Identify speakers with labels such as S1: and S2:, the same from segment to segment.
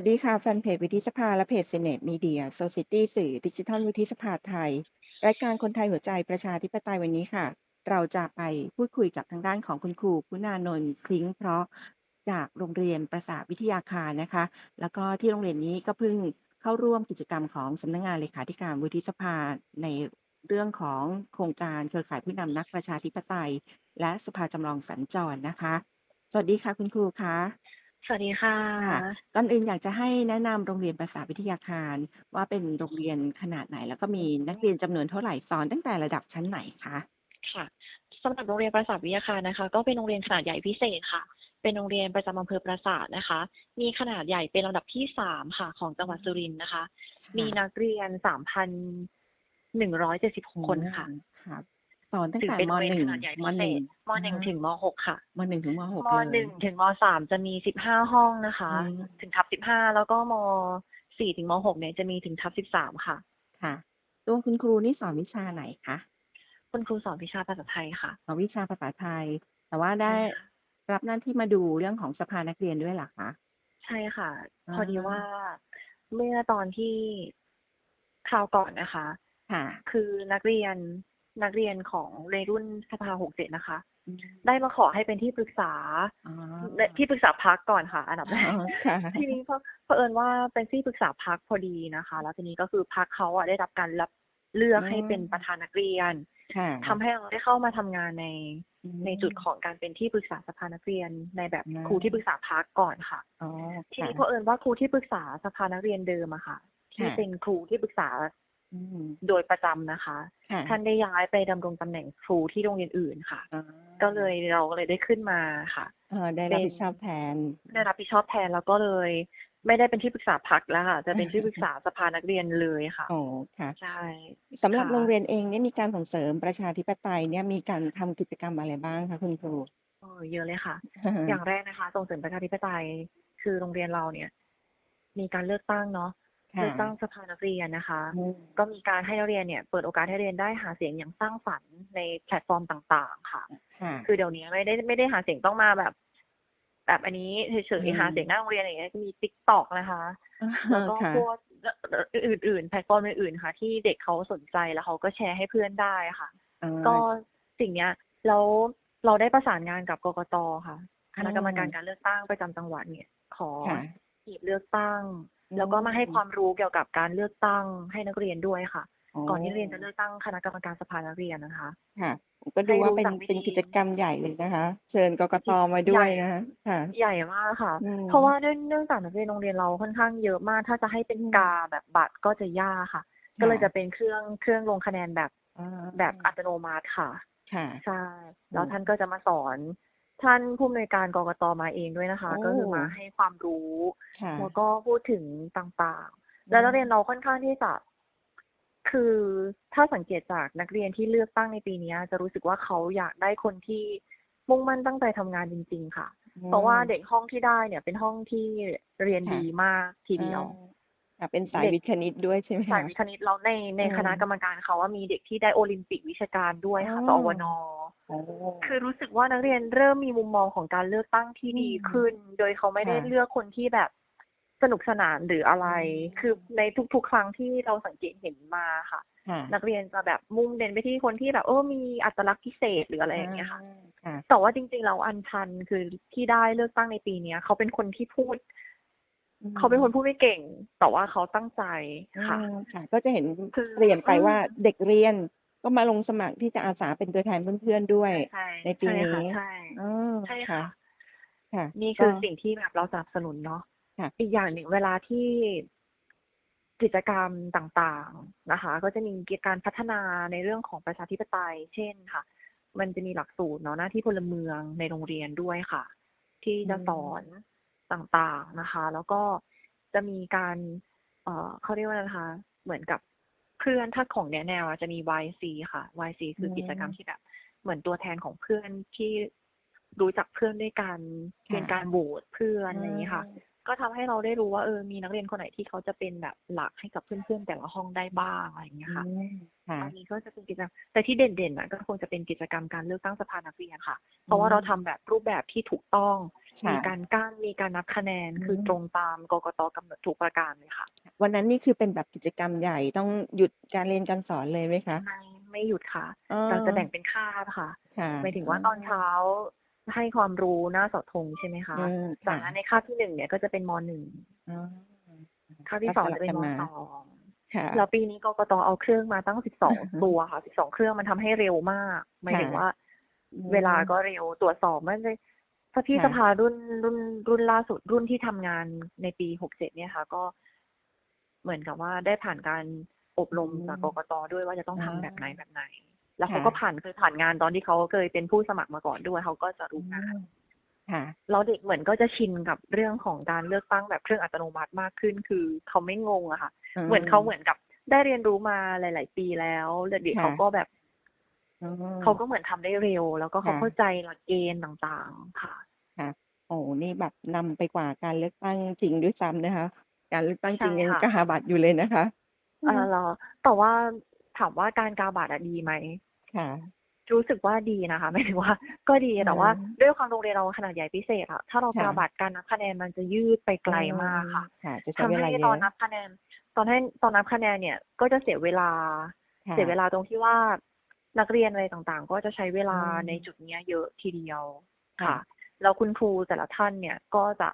S1: วัสดีค่ะ แฟนเพจวุฒิสภาและเพจ Senate Media Society สื่อดิจิทัลวุฒิสภาไทย รายการคนไทยหัวใจประชาธิปไตยวันนี้ค่ะ เราจะไปพูดคุยกับทางด้านของคุณครูคุณานนท์คลิ้งเพราะจากโรงเรียนประสาวิทยาคารนะคะ แล้วก็ที่โรงเรียนนี้ก็เพิ่งเข้าร่วมกิจกรรมของสำนักงานเลขาธิการวุฒิสภาในเรื่องของโครงการเครือข่ายผู้นำนักประชาธิปไตย และสภาจำลองสัญจรนะคะ สวัสดีค่ะคุณครูคะ
S2: สวัสดีค่ะ
S1: ค่ะ ก่อนอื่นอยากจะให้แนะนำโรงเรียนประสาทวิทยาคารว่า เป็นโรงเรียนขนาดไหน แล้วก็มีนักเรียนจำนวนเท่าไหร่ สอนตั้งแต่ระดับชั้นไหนคะ
S2: ค่ะ สำหรับโรงเรียนประสาทวิทยาคารนะคะ ก็เป็นโรงเรียนขนาดใหญ่พิเศษค่ะ เป็นโรงเรียนประจำอำเภอปราสาทนะคะ มีขนาดใหญ่เป็นลำดับที่สามค่ะ ของจังหวัดสุรินทร์นะคะมีนักเรียนสามพันหนึ่งร้อยเจ็ดสิบคนค่ะ
S1: ครับ สอนตั้ง
S2: ถือ
S1: แต่
S2: เป็น
S1: ม
S2: โรงเรีย
S1: ห
S2: น
S1: นึ่ง
S2: ขนาดใหญ่
S1: ม
S2: พิ
S1: ห
S2: เศ
S1: นึ่ง
S2: ษมหนึ่งถึงมหกค่ะ
S1: มหนึ่งถึงมหก
S2: ม
S1: เลย
S2: หนึ่งถึงมสามจะมีสิบห้าห้องนะคะ
S1: อืม
S2: ถึงทับสิบห้าแล้วก็มสี่ถึงมหกเนี่ยจะมีถึงทับสิบสามค่ะ
S1: ค่ะ ตัวคุณครูนี่สอนวิชาไหนคะ
S2: คุณครูสอนวิชาภาษาไทยค่ะ
S1: สอนวิชาภาษาไทย แต่ว่าได้
S2: ใช่ค่ะ
S1: รับหน้าที่มาดูเรื่องของสภานักเรียนด้วยเหรอคะ
S2: ใช่ค่ะ
S1: อ่า
S2: พอดีว่าเมื่อตอนที่คราวก่อนนะคะ
S1: ค่ะ
S2: คือนักเรียน นักเรียนของในรุ่นสภาหกเจ็ดนะคะ
S1: อืม
S2: ได้มาขอให้เป็นที่ปรึกษา
S1: อ๋อ
S2: ที่ปรึกษาพักก่อนค่ะ อันดับแรก
S1: อ๋อค่ะ
S2: ทีนี้ก็เผอิญว่าเป็นที่ปรึกษาพักพอดีนะคะ แล้วทีนี้ก็คือพักเขาอะได้รับการรับเลือก
S1: อืม
S2: ให้เป็นประธานนักเรียน
S1: ค่ะ
S2: ทำให้เราได้เข้ามาทำงานใน
S1: อืม
S2: ในจุดของการเป็นที่ปรึกษาสภานักเรียนในแบบ
S1: อ่า
S2: ครูที่ปรึกษาพักก่อนค่ะ
S1: อ๋อ
S2: ที
S1: ค่ะ
S2: นี้เผอิญว่าครูที่ปรึกษาสภานักเรียนเดิมอะค่ะ ที่
S1: ค่ะ
S2: เป็นครูที่ปรึกษา
S1: อืม
S2: โดยประจำนะคะ
S1: ค่ะ
S2: ท่านได้ย้ายไปดำรงตำแหน่งครูที่โรงเรียนอื่นค่ะ
S1: อ๋อ
S2: ก็เลยเราก็เลยได้ขึ้นมาค่ะ
S1: เออได้รับผิดชอบแทน
S2: ได้รับผิดชอบแทนแล้วก็เลย ไม่ได้เป็นที่ปรึกษาพักแล้วค่ะจะเป็นที่ปรึกษาสภานักเรียนเลยค่ะ
S1: อ๋อค่ะ
S2: ใช่
S1: สำหรับ
S2: ค่ะ
S1: โรงเรียนเองเนี่ยมีการส่งเสริมประชาธิปไตยเนี่ยมีการทำกิจกรรมอะไรบ้างคะคุณครู
S2: เออเยอะเลยค่ะ อย่างแรกนะคะส่งเสริมประชาธิปไตย คือโรงเรียนเราเนี่ย มีการเลือกตั้งเนาะ
S1: ค่ะ
S2: เลือกตั้งสภานักเรียนนะคะ
S1: อืม
S2: ก็มีการให้นักเรียนเนี่ยเปิดโอกาสให้นักเรียนได้หาเสียงอย่างสร้างสรรค์ในแพลตฟอร์มต่างๆค่ะ
S1: ค่ะ
S2: คือเดี๋ยวนี้ไม่ได้ไม่ได้หาเสียงต้องมาแบบ แบบอันนี้เฉ
S1: อื
S2: ย
S1: ม
S2: ๆหาเสียงหน้าโรงเรียนอย่างเงี้ยมีติ๊กต็อกนะคะแล้วก็
S1: ค่ะ
S2: พวกอื่นๆแพลตฟอร์มอื่นๆค่ะ ที่เด็กเขาสนใจแล้วเขาก็แชร์ให้เพื่อนได้ค่ะ
S1: อ่า
S2: ก็สิ่งเนี้ยแล้วเราได้ประสานงานกับกกตค่ะคณะ
S1: อืม
S2: กรรมการการเลือกตั้งประจำจังหวัดเนี่ย ขอ
S1: ค่ะ
S2: หีบเลือกตั้ง
S1: อืม
S2: แล้วก็มาให้ความรู้เกี่ยวกับการเลือกตั้งให้นักเรียนด้วยค่ะ
S1: อ๋อ
S2: ก่อนที่นักเรียนจะเลือกตั้งคณะกรรมการสภานักเรียนนะคะ
S1: ค่ะ ก็ดูว่าเป็น
S2: ให้รู้จักวิธี
S1: เป็นกิจกรรมใหญ่เลยนะคะ เชิญกกตมาด้วย
S2: ใหญ่
S1: นะคะค่ะ
S2: ใหญ่มากค่ะ
S1: อืม
S2: เพราะว่าเนื่องเนื่องจากนักเรียนโรงเรียนเราค่อนข้างเยอะมาก ถ้าจะให้เป็น
S1: อืม
S2: กาแบบบัตรก็จะยากค่ะ ก็เลยจะเป็นเครื่องเครื่องลงคะแนนแบบ
S1: อ่า
S2: แบบอัตโนมัติค่ะ
S1: ค่ะ
S2: ใช่แล้ว
S1: อืม
S2: ท่านก็จะมาสอน ท่านผู้อำนวยการกกตมาเองด้วยนะคะ
S1: โอ้
S2: ก็คือมาให้ความรู้
S1: ค่ะ
S2: แล้วก็พูดถึงต่างๆ แล้วนักเรียนเราค่อนข้างที่จะคือถ้าสังเกตจากนักเรียนที่เลือกตั้งในปีเนี้ยจะรู้สึกว่าเขาอยากได้คนที่มุ่งมั่นตั้งใจทำงานจริง ๆ ค่ะ เพราะว่าเด็กห้องที่ได้เนี่ยเป็นห้องที่เรียน
S1: ค่ะ
S2: ดีมากทีเดียว
S1: อ่าค่ะเป็นสาย
S2: เด็ก
S1: วิทย์คณิตด้วยใช่ไหม
S2: สาย
S1: คะ
S2: วิทย์คณิตเราในใน
S1: อืม
S2: คณะกรรมการเขาว่ามีเด็กที่ได้โอลิมปิกวิชาการด้วยค่ะ
S1: อ๋
S2: ส
S1: อ
S2: อวน
S1: โอ้
S2: คือรู้สึกว่านักเรียนเริ่มมีมุมมองของการเลือกตั้งที่ดี
S1: อืม
S2: ขึ้น โดยเขาไม่ได้
S1: ค่ะ
S2: เลือกคนที่แบบสนุกสนานหรืออะไร
S1: อืม
S2: คือในทุกๆ ครั้งที่เราสังเกตเห็นมาค่ะ
S1: ค่ะ
S2: นักเรียนจะแบบมุ่งเน้นไปที่คนที่แบบเออมีอัตลักษณ์พิเศษหรืออะไรอย่างเงี้ยค่ะ
S1: ค่ะ
S2: แต่ว่าจริงๆเราอัญชันคือที่ได้เลือกตั้งในปีเนี้ยเขาเป็นคนที่พูด
S1: อืม
S2: เขาเป็นคนพูดไม่เก่ง แต่ว่าเขาตั้งใจค่ะ
S1: อืมค่ะ ก็จะเห็น
S2: คือ
S1: เปลี่ยนไป
S2: อืม
S1: ว่าเด็กเรียนก็มาลงสมัครที่จะอาสาเป็นตัวแทนเพื่อนๆด้วย
S2: ใช่
S1: ในปี
S2: ใช่
S1: นี้
S2: ค่ะใช่
S1: อ๋อ
S2: ใช่
S1: ค่ะ
S2: ค่ะ
S1: ค่ะ
S2: นี่คือ
S1: ก็
S2: สิ่งที่แบบเราสนับสนุนเนาะ
S1: ค่ะ
S2: อีกอย่างหนึ่งเวลาที่กิจกรรมต่างๆนะคะ ก็จะมีการพัฒนาในเรื่องของประชาธิปไตย เช่นค่ะ มันจะมีหลักสูตรเนาะหน้าที่พลเมืองในโรงเรียนด้วยค่ะ ที่จะสอน ต่างๆนะคะ แล้วก็จะมีการเอ่อเขาเรียกว่าอะไรนะคะ เหมือนกับเพื่อนถ้าของแนวแนวอะจะมี YC ค่ะ YC คืออ
S1: ม
S2: กิจกรรมที่แบบเหมือนตัวแทนของเพื่อนที่รู้จักเพื่อนด้วยกัน
S1: ค่ะ
S2: เป็นการโหวตเพื่อนอะไรอย่างนี้ค่ะ
S1: อืม
S2: ก็ทำให้เราได้รู้ว่าเออมีนักเรียนคนไหนที่เขาจะเป็นแบบหลักให้กับเพื่อนๆแต่ละห้องได้บ้างอะไรอย่างเงี้ยค่ะ
S1: อืมค่ะ
S2: อันนี้ก็จะเป็นกิจกรรมแต่ที่เด่นๆนะก็คงจะเป็นกิจกรรมการเลือกตั้งสภานักเรียนค่ะ เพราะว่าเราทำแบบรูปแบบที่ถูกต้อง
S1: ค่ะ
S2: มีการกั้นมีการนับคะแนน
S1: อืม
S2: คือตรงตามกกตกำหนดทุกประการเลยค่ะ
S1: วันนั้นนี่คือเป็นแบบกิจกรรมใหญ่ต้องหยุดการเรียนการสอนเลยไหมคะ
S2: ไม่ไม่หยุดค่ะ
S1: อ๋อ
S2: เราจะแบ่งเป็นคาบค่ะ
S1: ค่ะ
S2: หมายถึงว่าตอนเช้าให้ความรู้หน้าเสาธงใช่ไหมคะ
S1: อืม
S2: จาก
S1: ค่ะ
S2: นั้นในคาบที่หนึ่งเนี่ยก็จะเป็นมหนึ่ง
S1: อ๋อ
S2: คาบที่
S1: ก็
S2: สอง
S1: สลั
S2: จะ
S1: บ
S2: เป็
S1: กันน
S2: ม
S1: มา
S2: สอง
S1: ค่ะ
S2: แล้วปีนี้กกตเอาเครื่องมาตั้งสิบสองตัวค่ะสิบสองเครื่องมันทำให้เร็วมากหมายถึง
S1: ค่ะ
S2: ว่า
S1: อืม
S2: เวลาก็เร็วตรวจสอบไม่ได้สพี่
S1: ค่ะ
S2: สภารุ่นรุ่นรุ่นล่าสุดรุ่นที่ทำงานในปีหกเจ็ดเนี่ยค่ะ ก็เหมือนกับว่าได้ผ่านการอบรมจากกกตด้วยว่าจะต้องทำแบบไหนแบบไหน แล้วเขาก็ผ่านเคยผ่านงานตอนที่เขาเคยเป็นผู้สมัครมาก่อนด้วยเขาก็จะรู้งาน
S1: ค่ะ
S2: แล้วเด็กเหมือนก็จะชินกับเรื่องของการเลือกตั้งแบบเครื่องอัตโนมัติมากขึ้น คือเขาไม่งงอะค่ะ เหมือนเขาเหมือนกับได้เรียนรู้มาหลาย ๆ ปีแล้วแล้วเด็ก
S1: ค่ะ
S2: เขาก็แบบ
S1: อ๋อ
S2: เขาก็เหมือนทำได้เร็ว แล้วก็เขา
S1: ค่ะ
S2: เข้าใจหลักเกณฑ์ต่างๆ ค่ะ
S1: ค่ะโอ้นี่แบบนำไปกว่าการเลือกตั้งจริงด้วยซ้ำนะคะ การเลือกตั้งจริง
S2: ใช่
S1: ยัง
S2: ค่ะ
S1: กาบัตรอยู่เลยนะคะ
S2: เออแล้วแต่ว่าถามว่าการกาบัตรอะดีไหม
S1: ค่ะ
S2: รู้สึกว่าดีนะคะหมายถึงว่า ก็ดี
S1: อืม
S2: แต่ว่า ด้วยความโรงเรียนเราขนาดใหญ่พิเศษอะถ้าเรา
S1: ค่ะ
S2: กาบัตรการนับคะแนนมันจะยืดไปไกลมากค่ะ
S1: ค่ะจะใช้
S2: ทำ
S1: เวลา
S2: ให้
S1: เย
S2: ตอน
S1: อะ
S2: นับคะแนน ตอนให้ตอนนับคะแนนเนี่ย ก็จะเสียเวลา
S1: ค่ะ
S2: เสียเวลาตรงที่ว่า นักเรียนอะไรต่างๆ ก็จะใช้เวลา
S1: อืม
S2: ในจุดเนี้ยเยอะทีเดียว
S1: ค่ะ
S2: ค่ะแล้วคุณครูแต่ละท่านเนี่ยก็จะ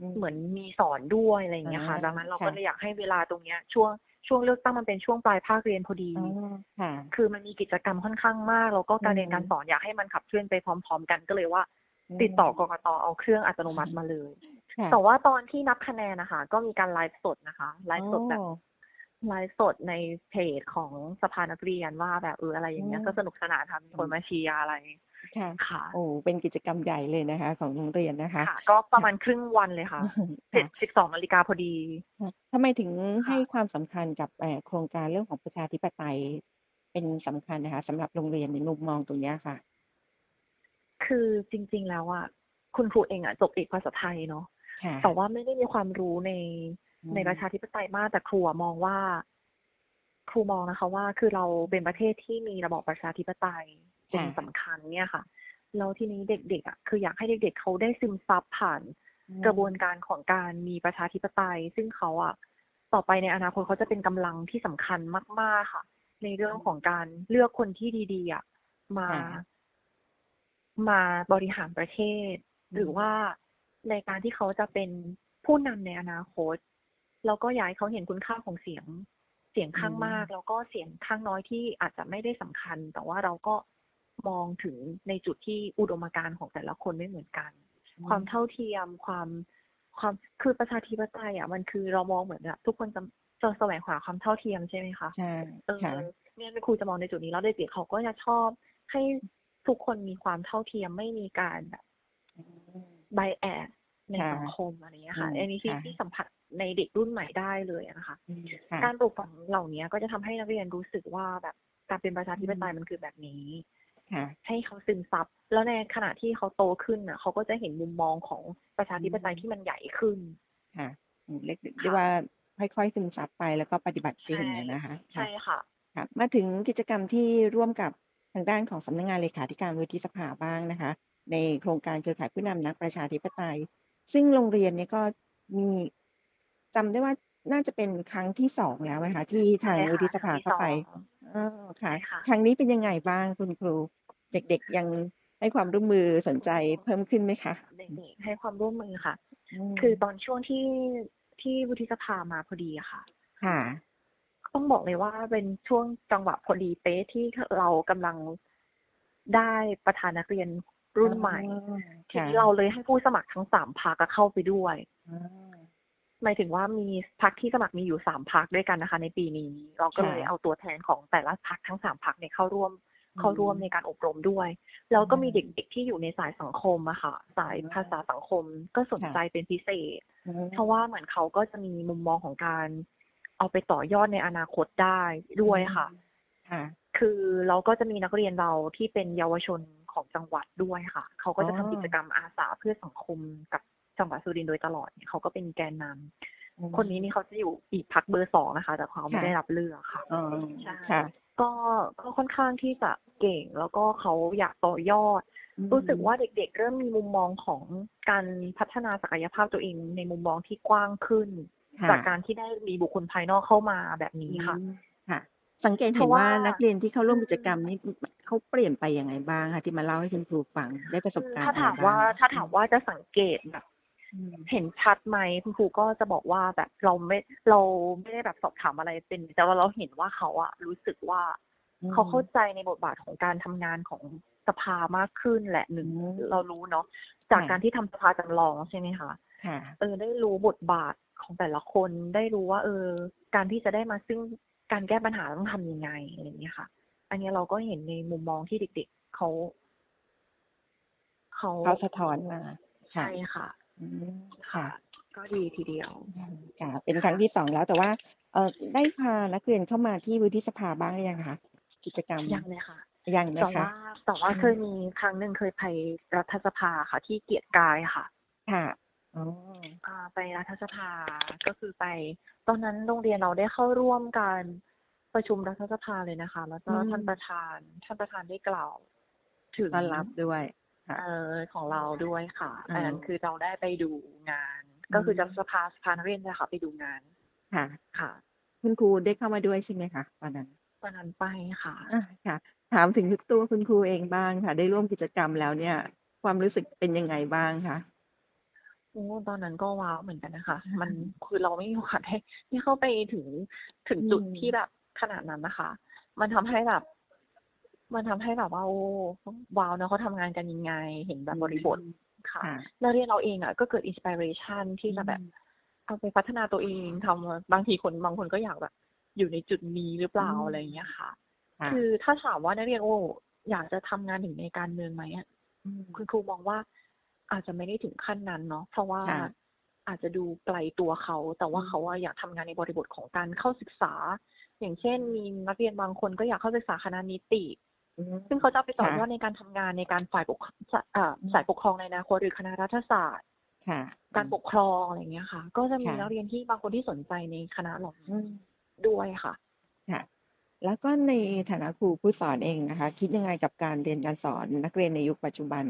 S1: อืม
S2: เหมือนมีสอนด้วยอะไรอย่างเงี้ยค่ะ
S1: อ่า
S2: ดังนั้นเรา
S1: ค่ะ
S2: ก็เลยอยากให้เวลาตรงเนี้ย ช่วงช่วงเลือกตั้งมันเป็นช่วงปลายภาคเรียนพอดี
S1: อ๋อค่ะ
S2: คือมันมีกิจกรรมค่อนข้างมาก แล้วก็การ
S1: อืม
S2: เรียนการสอนอยากให้มันขับเคลื่อนไปพร้อม ๆ กันก็เลยว่า
S1: ม
S2: ติดต่อกกตเอาเครื่องอัตโนมัติมาเลย
S1: ค่ะ
S2: แต่ว่าตอนที่นับคะแนนนะคะ ก็มีการไลฟ์สดนะคะไลฟ์สดแบบ
S1: อ๋อ
S2: ไลฟ์สดในเพจของสภานักเรียนว่าแบบเอออะไรอย่างเงี้ย
S1: อืม
S2: ก็สนุกสนานค่ะมีคนมาเชียร์อะไร
S1: ค่ะ
S2: ค่ะ
S1: โอ้เป็นกิจกรรมใหญ่เลยนะคะ ของโรงเรียนนะคะ
S2: ค่ะก็ประมาณครึ่งวันเลยค่ะเจ็ด
S1: ค่ะ
S2: สิบสองนาฬิกาพอดี
S1: ค่ะทำไมถึง
S2: ค่ะ
S1: ให้ความสำคัญกับเอ่อโครงการเรื่องของประชาธิปไตยเป็นสำคัญนะคะสำหรับโรงเรียนในมุมมองตรงเนี้ยค่ะ
S2: คือจริง ๆ แล้วอะคุณครูเองอะจบเอกภาษาไทยเนาะ
S1: ค่ะ
S2: แต่ว่าไม่ได้มีความรู้ใน
S1: อืม
S2: ในประชาธิปไตยมากแต่ครูอะมองว่า ครูมองนะคะ ว่าคือเราเป็นประเทศที่มีระบอบประชาธิปไตยเป็น
S1: ค่ะ
S2: สำคัญเนี่ยค่ะแล้วทีนี้เด็กๆอะคืออยากให้เด็ก ๆเขาได้ซึมซับผ่านกระบวนการของการมีประชาธิปไตย ซึ่งเขาอะต่อไปในอนาคตเขาจะเป็นกำลังที่สำคัญมาก ๆ ค่ะ ในเรื่องของการเลือกคนที่ดีๆอะมา
S1: ค่ะ
S2: มาบริหารประเทศ
S1: อืม
S2: หรือว่าในการที่เขาจะเป็นผู้นำในอนาคต แล้วก็อยากให้เขาเห็นคุณค่าของเสียงเสียงข้างมาก แล้วก็เสียงข้างน้อยที่อาจจะไม่ได้สำคัญ แต่ว่าเราก็มองถึงในจุดที่อุดมการณ์ของแต่ละคนไม่เหมือนกัน ความเท่าเทียมความความคือประชาธิปไตยอะมันคือเรามองเหมือนแบบทุกคนจะจะแสวงหาความเท่าเทียมใช่ไหมคะ
S1: ใช่
S2: เออ
S1: ค่ะ
S2: เนี่ยครูจะมองในจุดนี้แล้วเด็กๆเขาก็จะชอบให้ทุกคนมีความเท่าเทียมไม่มีการแบบ
S1: อืม
S2: ไบแอดใน
S1: ค่ะ
S2: สังคมอะไรเงี้ยค่ะ
S1: อืม
S2: อันนี้ที่
S1: ค่ะ
S2: ที่สัมผัส ในเด็กรุ่นใหม่ได้เลยอะนะคะ
S1: อืมค่ะ
S2: การปลูกฝังเหล่านี้ก็จะทำให้นักเรียนรู้สึกว่าแบบการเป็นประชาธิปไตย
S1: อืม
S2: มันคือแบบนี้
S1: ค่ะ
S2: ให้เขาซึมซับแล้วในขณะที่เขาโตขึ้นน่ะเขาก็จะเห็นมุมมองของประชาธิปไตย
S1: อืม
S2: ที่มันใหญ่ขึ้น
S1: ค่ะอืมเรียก
S2: ค่ะ
S1: เรียกว่าค่อยๆซึมซับไปแล้วก็ปฏิบัติจริง
S2: ใช่
S1: อะนะคะ
S2: ใช่
S1: ค่ะ
S2: ค่ะ
S1: ค่ะ มาถึงกิจกรรมที่ร่วมกับทางด้านของสำนักงานเลขาธิการวุฒิสภาบ้างนะคะ ในโครงการเครือข่ายผู้นำนักประชาธิปไตย ซึ่งโรงเรียนเนี่ยก็มี จำได้ว่าน่าจะเป็นครั้งที่สองแล้วไหมคะ ที่ทาง
S2: ใช่
S1: วุ
S2: ค่ะ
S1: ฒิสภา
S2: ครั้งที่
S1: เข้าไป
S2: สอง
S1: อ๋อค่ะ
S2: ใช่ค่ะ
S1: ครั้งนี้เป็นยังไงบ้างคุณครู เด็ก ๆ ยังให้ความร่วมมือ สนใจเพิ่มขึ้นไหมคะ
S2: เด็ก ๆ ให้ความร่วมมือค่ะ
S1: ม
S2: คือตอนช่วงที่ ที่วุฒิสภามาพอดีอะค่ะ
S1: ค่ะ
S2: ต้องบอกเลยว่า เป็นช่วงจังหวะพอดีเป๊ะที่เรากำลัง ได้ประธานนักเรียนรุ่นใหม่
S1: อ๋อ
S2: ที
S1: ค่ะ
S2: นี้เราเลยให้ผู้สมัครทั้งสามพักอะเข้าไปด้วย
S1: อ๋อ
S2: หมายถึงว่ามีพักที่สมัครมีอยู่สามพักด้วยกันนะคะ ในปีนี้ เราก็เลย
S1: ค่ะ
S2: เอาตัวแทนของแต่ละพักทั้งสามพักเนี่ยเข้าร่วม
S1: อืม
S2: เข้าร่วมในการอบรมด้วย แล้วก็มี
S1: อืม
S2: เด็กๆที่อยู่ในสายสังคมอะค่ะ สาย
S1: อืม
S2: ภาษาสังคมก็สน
S1: ค่ะ
S2: ใจเป็นพิเศษ
S1: อืม
S2: เพราะว่าเหมือนเขาก็จะมีมุมมองของการ เอาไปต่อยอดในอนาคตได้ด้วยค่ะ
S1: ค่ะ
S2: คือเราก็จะมีนักเรียนเราที่เป็นเยาวชนของจังหวัดด้วยค่ะ เขาก็จะ
S1: อ๋อ
S2: ทำกิจกรรมอาสาเพื่อสังคมกับ จังหวัดสุรินทร์โดยตลอดเนี่ยเขาก็เป็นแกนนำ
S1: อืม
S2: คนนี้นี่เขาจะอยู่อีกพักเบอร์สองนะคะ แต่เขาไม่
S1: ค่ะ
S2: ได้รับเลือกค่ะ
S1: อ๋อ
S2: ใช่
S1: ค่ะ
S2: ก็ก็ค่อนข้างที่จะเก่งแล้วก็เขาอยากต่อยอด
S1: อืม
S2: รู้สึกว่าเด็กๆ เริ่มมีมุมมองของการพัฒนาศักยภาพตัวเองในมุมมองที่กว้างขึ้น
S1: ค่ะ
S2: จากการที่ได้มีบุคคลภายนอกเข้ามาแบบนี้ค่ะ
S1: อืมค่ะสังเกต
S2: เพ
S1: เห็น
S2: ราะว่า
S1: ว่านักเรียนที่เข้าร่วม
S2: อืม
S1: กิจกรรมนี้เขาเปลี่ยนไปยังไงบ้างคะที่มาเล่าให้คุณครูฟังได้ประสบการณ์
S2: ถ้า
S1: อะไร
S2: ถาม
S1: บ้า
S2: ว่างถ้าถามว่าจะสังเกตแบบ
S1: อืม
S2: เห็นชัดไหมคุณครูก็จะบอกว่าแบบเราไม่เราไม่ได้แบบสอบถามอะไรเป็น แต่ว่าเราเห็นว่าเขาอะรู้สึกว่า
S1: อืม
S2: เขาเข้าใจในบทบาทของการทำงานของสภามากขึ้นแหละหนึ่ง
S1: อืม
S2: เรารู้เนาะจาก
S1: ค่ะ
S2: การที่ทำสภาจำลองใช่ไหมคะ
S1: ค่ะ
S2: เออได้รู้บทบาทของแต่ละคนได้รู้ว่า เออ การที่จะได้มาซึ่งการแก้ปัญหาต้องทำยังไงอะไรอย่างเงี้ยค่ะ อันเนี้ยเราก็เห็นในมุมมองที่เด็ก ๆเขาเขา
S1: เขาสะท้อนมาค่ะ
S2: ใช่ค่ะ
S1: อืม
S2: ค่ะ
S1: ค่ะ
S2: ก็ดีทีเดียว
S1: อืมค่ะ เป็นครั้งที่สองแล้วแต่ว่า เออได้พานักเรียนเข้ามาที่วุฒิสภาบ้างหรือยังคะ กิจกรรม
S2: ยังเลยค่ะ
S1: ยังนะ
S2: แต่
S1: คะ
S2: ว่าแต่ว่า
S1: อืม
S2: เคยมีครั้งหนึ่งเคยไปรัฐสภาค่ะ ที่เกียรติกายค่ะ
S1: ค่ะอ๋อ
S2: อ่าไปรัฐสภาก็คือไป ตอนนั้นโรงเรียนเราได้เข้าร่วมการประชุมรัฐสภาเลยนะคะ แล้วก็ท่านประธานท่านประธานได้กล่าว ถึง
S1: ต้อนรับด้วยค่ะ
S2: เออของเราด้วยค่ะ
S1: อ๋ออั
S2: อันนั้นคือเราได้ไปดูงาน ก็คือ
S1: ม
S2: จะสภาสภานักเรียนนะคะไปดูงาน
S1: ค่ะ
S2: ค่ะ
S1: คุณครูได้เข้ามาด้วยใช่ไหมคะตอนนั้น
S2: ตอนนั้นไปค่ะ
S1: อะค่ะ ถามถึงตัวคุณครูเองบ้างค่ะ ได้ร่วมกิจกรรมแล้วเนี่ย ความรู้สึกเป็นยังไงบ้างคะ
S2: โอ้ตอนนั้นก็ว้าวเหมือนกันนะคะ มันคือเราไม่มีโอกาสได้ได้เข้าไปถึงถึงจุด
S1: อืม
S2: ที่แบบขนาดนั้นนะคะ มันทำให้แบบ มันทำให้แบบว่าโอ้ว้าวเนอะเขาทำงานกันยังไง เห็นแบบบริบทค่ะ
S1: ค่ะ
S2: แล้วเรียนเราเองอะก็เกิดอินสปิเรชันที่จะแบบ
S1: อืม
S2: เอาไปพัฒนาตัวเองทำบางทีคนบางคนก็อยากแบบ อยู่ในจุดนี้หรือเปล่า
S1: อืม
S2: อะไรอย่างเงี้ยค่ะ
S1: ค่ะ
S2: คือถ้าถามว่านักเรียนโอ้อยากจะทำงานถึงในการเมืองไหมอะ
S1: ม
S2: คุณครูมองว่าอาจจะไม่ได้ถึงขั้นนั้นเนาะเพราะว่า
S1: ค่ะ
S2: อาจจะดูไกลตัวเขา แต่ว่า
S1: อืม
S2: เขาว่าอยากทำงานในบริบทของการเข้าศึกษา อย่างเช่นมีนักเรียนบางคนก็อยากเข้าศึกษาคณะนิติ
S1: อืม
S2: ซึ่งเขาจะเอาไปต่อยอ
S1: ค่ะ
S2: ดในการทำงานในการฝ่ายปกเอ่อ
S1: อืม
S2: สายปกครองในอนาคตหรือคณะรัฐศาสตร์
S1: ค่ะ
S2: การปกครองอะไรอย่างเงี้ยค่ะ ก็จะมี
S1: ค่ะ
S2: นักเรียนที่บางคนที่สนใจในคณะเหล่า
S1: อื
S2: นี้
S1: ม
S2: ด้วยค่ะ
S1: ค่ะ แล้วก็ในฐานะครูผู้สอนเองนะคะ คิดยังไงกับการเรียนการสอนนักเรียนในยุคปัจจุบัน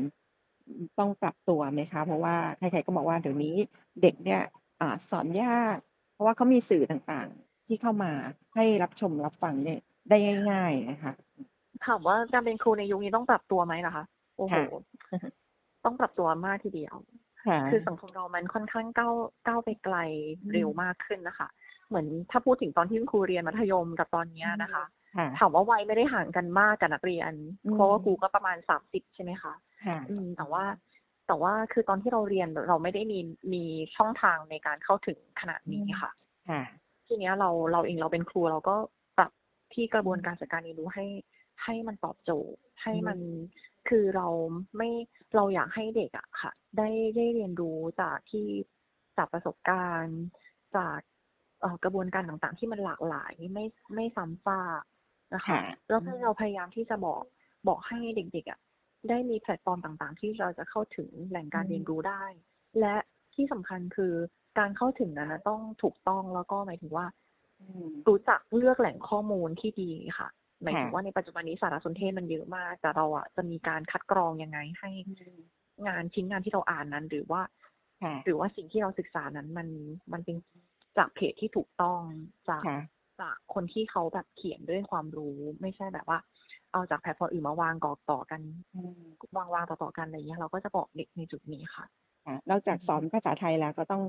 S1: ต้องปรับตัวไหมคะ เพราะว่าใครๆก็บอกว่าเดี๋ยวนี้เด็กเนี่ยอ่าสอนยาก เพราะว่าเขามีสื่อต่างๆ ที่เข้ามาให้รับชมรับฟังเนี่ยได้ง่าย ๆ นะคะ
S2: ถามว่าการเป็นครูในยุคนี้ต้องปรับตัวไหมล่ะคะโอ้โห
S1: ค่ะ
S2: ต้องปรับตัวมากทีเดียว
S1: ค่ะ
S2: คือสังคมเรามันค่อนข้างก้าวก้าวไปไกล
S1: อืม
S2: เร็วมากขึ้นนะคะ เหมือนถ้าพูดถึงตอนที่คุณครูเรียนมัธยมกับตอนเนี้ยนะคะ
S1: ค่ะ
S2: ถามว่าวัยไม่ได้ห่างกันมากกับนักเรียน
S1: อืม
S2: เพราะว่าครูก็ประมาณสามสิบใช่ไหมคะ
S1: ค่ะ
S2: อืมแต่ว่าแต่ว่าคือตอนที่เราเรียนเราไม่ได้มีมีช่องทางในการเข้าถึงขนาดนี้ค่ะ
S1: ค่ะ
S2: ทีเนี้ยเราเราเองเราเป็นครูเราก็ปรับที่กระบวนการจัดการเรียนรู้ให้ ให้มันตอบโจทย์ให้มันคือเราไม่เราอยากให้เด็กอะค่ะ ได้ได้เรียนรู้จากที่จากประสบการณ์ จากเอ่อกระบวนการต่างๆ ที่มันหลากหลายไม่ไม่ซ้ำซากนะคะ
S1: ค่ะ
S2: แล้วก็เราพยายามที่จะบอกบอกให้เด็กๆอะได้มีแพลตฟอร์มต่างๆ ที่เราจะเข้าถึงแหล่งการ
S1: อืม
S2: เรียนรู้ได้ และที่สำคัญคือการเข้าถึงนั้นนะต้องถูกต้องแล้วก็หมายถึงว่า
S1: อืม
S2: รู้จักเลือกแหล่งข้อมูลที่ดีค่ะ หมายถึง
S1: ค่ะ
S2: ว่าในปัจจุบันนี้สารสนเทศมันเยอะมาก แต่เราอะจะมีการคัดกรองยังไงให้งานชิ้นงานที่เราอ่านนั้น หรือว่า
S1: ค่ะ
S2: หรือว่าสิ่งที่เราศึกษานั้นมันมันเป็นจากเพจที่ถูกต้องจาก
S1: ค่ะ
S2: จากคนที่เขาแบบเขียนด้วยความรู้ ไม่ใช่แบบว่า เอาจากแพลตฟอร์มอื่นมาวางต่อต่อกัน
S1: อืม
S2: วางวางต่อต่อกันอะไรเงี้ยเราก็จะบอกเด็กในจุดนี้ค่ะ
S1: ค่ะนอกจากสอนภาษาไทยแล้วก็ต้อง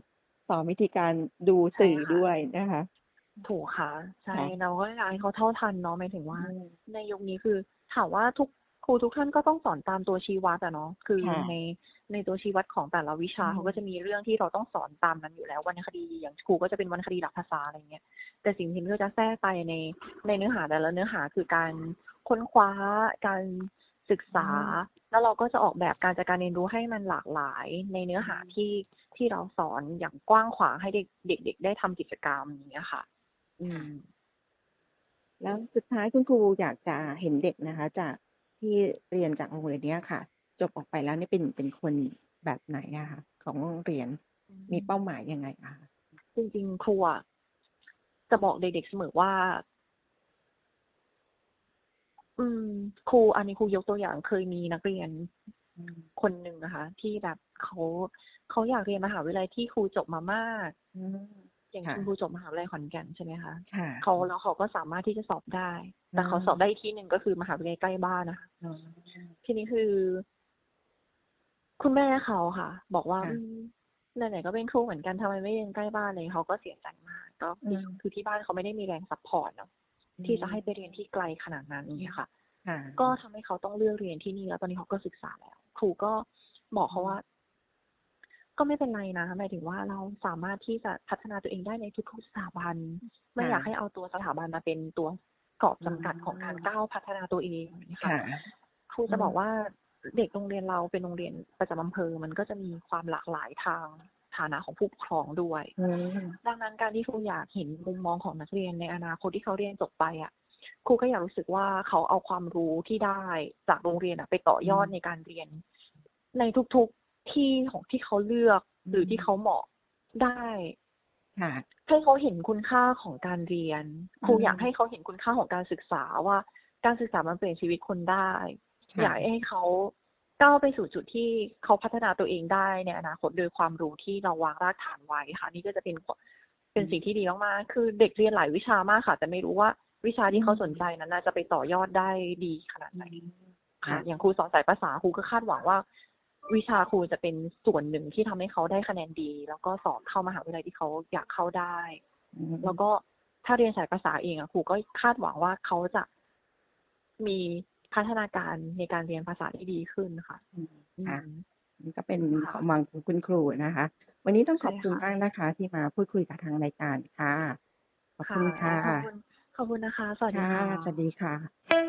S1: สอนวิธีการดูสื่อ
S2: ใช่ค่ะ
S1: ด้วยนะคะ
S2: ถูกค่ะ ใช่
S1: ค่ะ
S2: เราก็อยากให้เขาเท่าทันเนาะหมายถึงว่า
S1: อืม
S2: ในยุคนี้คือถามว่าทุกครูทุกท่านก็ต้องสอนตามตัวชี้วัดอะเนาะคือ
S1: ค่ะ
S2: ในในตัวชี้วัดของแต่ละวิชา
S1: อืม
S2: เขาก็จะมีเรื่องที่เราต้องสอนตามนั้นอยู่แล้ววรรณคดีอย่างครูก็จะเป็นวรรณคดีหลักภาษาอะไรเงี้ยแต่สิ่งที่เราจะแทรกไปในในเนื้อหาแต่ละเนื้อหาคือการค้นคว้าการศึกษา แล้วเราก็จะออกแบบการจัดการเรียนรู้ให้มันหลากหลายในเนื้อหาที่ที่เราสอนอย่างกว้างขวางให้เด็กเด็กๆได้ทำกิจกรรมอย่างเงี้ยค่ะ อืม
S1: แล้วสุดท้ายคุณครูอยากจะเห็นเด็กนะคะ จากที่เรียนจากโรงเรียนเนี้ยค่ะ จบออกไปแล้วนี่เป็นเป็นคนแบบไหนอะคะของโรงเรียนมีเป้าหมายยังไงอะคะ
S2: จจริง ๆ ครูอะ จะบอกเด็ก ๆ เสมอว่า อืม ครู อันนี้ครูยกตัวอย่าง เคยมีนักเรียน
S1: อืม
S2: คนหนึ่งนะคะ ที่แบบเขา เขาอยากเรียนมหาวิทยาลัยที่ครูจบมามาก
S1: อืม
S2: อย่าง
S1: ค่ะ
S2: คุณครูจบมหาวิทยาลัยขอนแก่นใช่ไหมคะ
S1: ค่ะ
S2: เขาแล้วเขาก็สามารถที่จะสอบได้ แต่เขา
S1: อืม
S2: สอบได้อีกที่หนึ่งก็คือมหาวิทยาลัยใกล้บ้านนะคะ
S1: อ๋อ
S2: ทีนี้คือ คุณแม่เขาค่ะ บอกว่า
S1: ค่ะ
S2: อืมไหนๆก็เป็นครูเหมือนกันทำไมไม่เรียนใกล้บ้านเลยเขาก็เสียใจมากก็คือ
S1: อืม
S2: คือที่บ้านเขาไม่ได้มีแรงซัพพอร์ตเนาะที่จะให้ไปเรียนที่ไกลขนาดนั้นเนี่ยค่ะ
S1: ค่ะ
S2: ก็ทำให้เขาต้องเลือกเรียนที่นี่แล้วตอนนี้เขาก็ศึกษาแล้ว ครูก็บอกเขาว่า ก็ไม่เป็นไรนะหมายถึงว่าเราสามารถที่จะพัฒนาตัวเองได้ในทุกๆสถาบัน ไม่อยากให้เอาตัวสถาบันมาเป็นตัวกรอบจำกัดของการก้าวพัฒนาตัวเองอย่างเงี้ยค่ะ
S1: ค่ะ
S2: ครูจะบอกว่าเด็กโรงเรียนเราเป็นโรงเรียนประจำอำเภอ มันก็จะมีความหลากหลายทางฐานะของผู้ปกครองด้วย
S1: อืม
S2: ดังนั้นการที่ครูอยากเห็นมุมมองของนักเรียนในอนาคตที่เขาเรียนจบไปอะ ครูก็อยากรู้สึกว่าเขาเอาความรู้ที่ได้จากโรงเรียนอะไปต่อยอดในการเรียน ในทุกๆ ที่ของที่เขาเลือกหรือที่เขาเหมาะได้
S1: ค่ะ
S2: ให้เขาเห็นคุณค่าของการเรียน ครู
S1: อืม
S2: อยากให้เขาเห็นคุณค่าของการศึกษาว่า การศึกษามันเปลี่ยนชีวิตคนได้
S1: ค่ะ
S2: อยากให้เขาก้าวไปสู่จุดที่เขาพัฒนาตัวเองได้ในอนาคตโดยความรู้ที่เราวางรากฐานไว้ค่ะ นี่ก็จะเป็นเป็นสิ่งที่ดีมากๆคือเด็กเรียนหลายวิชามากค่ะ แต่ไม่รู้ว่าวิชาที่เขาสนใจนั้นน่าจะไปต่อยอดได้ดีขนาดไหนค่ะอย่างครูสอนสายภาษาครูก็คาดหวังว่า วิชาครูจะเป็นส่วนหนึ่งที่ทำให้เขาได้คะแนนดี แล้วก็สอบเข้ามหาวิทยาลัยที่เขาอยากเข้าได้
S1: อืม
S2: แล้วก็ถ้าเรียนสายภาษาเองอะครูก็คาดหวังว่าเขาจะมีพัฒนาการในการเรียนภาษาที่ดีขึ้นค่ะ
S1: อืม
S2: อื
S1: ค่ะ
S2: ม
S1: นี่ก็เป็น
S2: ค่ะ
S1: ความหวังของคุณครูนะคะ วันนี้ต้องขอบ
S2: ใช่
S1: คุณ
S2: ค่ะ
S1: มากนะคะ ที่มาพูดคุยกับทางรายการค่ะ ขอบคุณค่ะ
S2: ขอบคุณขอบคุณนะคะ สวัสดี
S1: ค่ะ
S2: ค่ะ
S1: สวัสดีค่ะ